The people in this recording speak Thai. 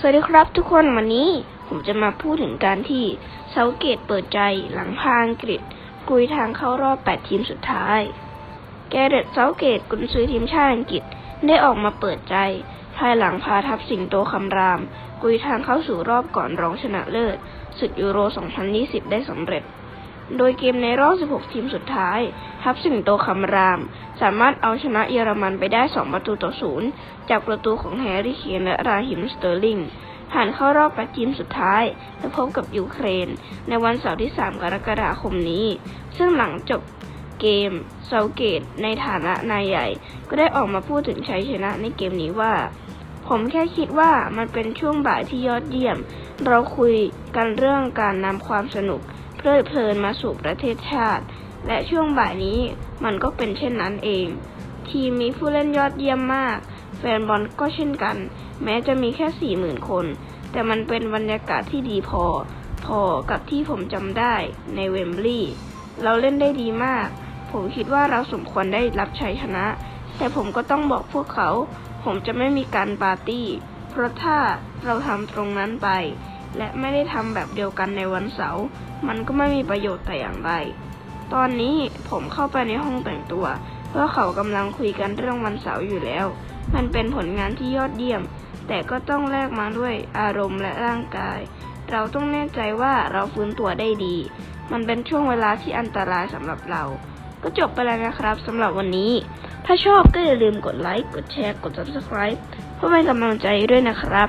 สวัสดีครับทุกคนวันนี้ผมจะมาพูดถึงการที่เซาเกตเปิดใจหลังพาอังกฤษกุยทางเข้ารอบ 8 ทีมสุดท้าย แกเรตเซาเกตกุนซือทีมชาติอังกฤษได้ออกมาเปิดใจ ภายหลังพาทัพสิงโตคำรามกุยทางเข้าสู่รอบก่อนรองชนะเลิศศึกยูโร 2020 ได้สำเร็จ โดยเกมในรอบ 16 ทีมสุดท้าย ทัพสิงโตคำราม สามารถเอาชนะเยอรมันไปได้ 2 ประตูต่อศูนย์จากประตูของแฮร์รี่เคนและราฮิมสเตอร์ลิง ผ่านเข้ารอบ8ทีมสุดท้าย และพบกับยูเครน ในวันเสาร์ที่ 3 กรกฎาคมนี้ ซึ่งหลังจบเกมเซาเกตในฐานะนายใหญ่ ก็ได้ออกมาพูดถึงชัยชนะในเกมนี้ว่า ผมแค่คิดว่ามันเป็นช่วงบ่ายที่ยอดเยี่ยม เราคุยกันเรื่องการนำความสนุก เพลิดเพลินมาสู่ประเทศชาติ และช่วงบ่ายนี้มันก็เป็นเช่นนั้นเอง ทีมมีผู้เล่นยอดเยี่ยมมาก แฟนบอลก็เช่นกัน แม้จะมีแค่สี่หมื่นคน แต่มันเป็นบรรยากาศที่ดีพอ พอกับที่ผมจำได้ในเวมบลีย์เราเล่นได้ดีมาก ผมคิดว่าเราสมควรได้รับชัยชนะ แต่ผมก็ต้องบอกพวกเขา ผมจะไม่มีการปาร์ตี้ เพราะถ้าเราทำตรงนั้นไป และไม่ได้ทำแบบเดียวกันในวันเสาร์มันก็ไม่มีประโยชน์แต่อย่างใดตอนนี้ผมเข้าไปในห้องแต่งตัว เพราะเขากำลังคุยกันเรื่องวันเสาร์อยู่แล้ว มันเป็นผลงานที่ยอดเยี่ยม แต่ก็ต้องแลกมาด้วยอารมณ์และร่างกาย เราต้องแน่ใจว่าเราฟื้นตัวได้ดี มันเป็นช่วงเวลาที่อันตรายสำหรับเรา ก็จบไปแล้วนะครับสำหรับวันนี้ ถ้าชอบก็อย่าลืมกดไลค์ กดแชร์ กด subscribe เพื่อเป็นกำลังใจด้วยนะครับ